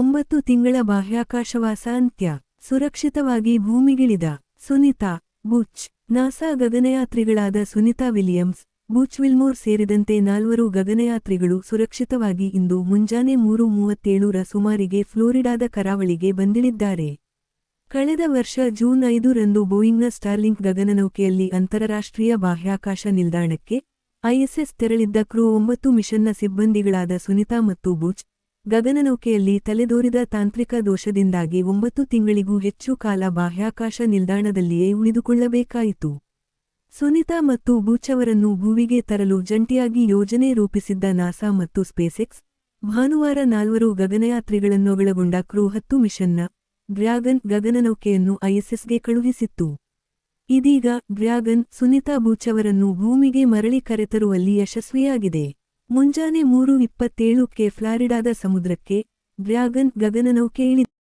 ಒಂಬತ್ತು ತಿಂಗಳ ಬಾಹ್ಯಾಕಾಶವಾಸ ಅಂತ್ಯ. ಸುರಕ್ಷಿತವಾಗಿ ಭೂಮಿಗಿಳಿದ ಸುನಿತಾ, ಬುಚ್, ನಾಸಾ ಗಗನಯಾತ್ರಿಗಳಾದ ಸುನಿತಾ ವಿಲಿಯಮ್ಸ್, ಬುಚ್ ವಿಲ್ಮೋರ್ ಸೇರಿದಂತೆ ನಾಲ್ವರು ಗಗನಯಾತ್ರಿಗಳು ಸುರಕ್ಷಿತವಾಗಿ ಇಂದು ಮುಂಜಾನೆ ಮೂರು ಮೂವತ್ತೇಳರ ಸುಮಾರಿಗೆ ಫ್ಲೋರಿಡಾದ ಕರಾವಳಿಗೆ ಬಂದಿಳಿದ್ದಾರೆ. ಕಳೆದ ವರ್ಷ ಜೂನ್ ಐದರಂದು ಬೋಯಿಂಗ್ನ ಸ್ಟಾರ್ಲಿಂಕ್ ಗಗನನೌಕೆಯಲ್ಲಿ ಅಂತಾರಾಷ್ಟ್ರೀಯ ಬಾಹ್ಯಾಕಾಶ ನಿಲ್ದಾಣಕ್ಕೆ ಐಎಸ್ಎಸ್ ತೆರಳಿದ್ದ ಕ್ರೂ ಒಂಬತ್ತು ಮಿಷನ್ನ ಸಿಬ್ಬಂದಿಗಳಾದ ಸುನಿತಾ ಮತ್ತು ಬುಚ್ ಗಗನನೌಕೆಯಲ್ಲಿ ತಲೆದೋರಿದ ತಾಂತ್ರಿಕ ದೋಷದಿಂದಾಗಿ ಒಂಬತ್ತು ತಿಂಗಳಿಗೂ ಹೆಚ್ಚು ಕಾಲ ಬಾಹ್ಯಾಕಾಶ ನಿಲ್ದಾಣದಲ್ಲಿಯೇ ಉಳಿದುಕೊಳ್ಳಬೇಕಾಯಿತು. ಸುನಿತಾ ಮತ್ತು ಬೂಚವರನ್ನು ಭೂವಿಗೆ ತರಲು ಜಂಟಿಯಾಗಿ ಯೋಜನೆ ರೂಪಿಸಿದ್ದ ನಾಸಾ ಮತ್ತು ಸ್ಪೇಸೆಕ್ಸ್, ಭಾನುವಾರ ನಾಲ್ವರು ಗಗನಯಾತ್ರಿಗಳನ್ನೊಳಗೊಂಡ ಕ್ರೂ ಹತ್ತು ಮಿಷನ್ನ ಡ್ರ್ಯಾಗನ್ ಗಗನನೌಕೆಯನ್ನು ಐಎಸ್ಎಸ್ಗೆ ಕಳುಹಿಸಿತ್ತು. ಇದೀಗ ಡ್ರ್ಯಾಗನ್ ಸುನಿತಾ ಬೂಚವರನ್ನು ಭೂಮಿಗೆ ಮರಳಿ ಕರೆತರುವಲ್ಲಿ ಯಶಸ್ವಿಯಾಗಿದೆ. ಮುಂಜಾನೆ ಮೂರು ಇಪ್ಪತ್ತೇಳಕ್ಕೆ ಫ್ಲಾರಿಡಾದ ಸಮುದ್ರಕ್ಕೆ ಡ್ರ್ಯಾಗನ್ ಗಗನನೌಕೆ ಇಳಿದಿದೆ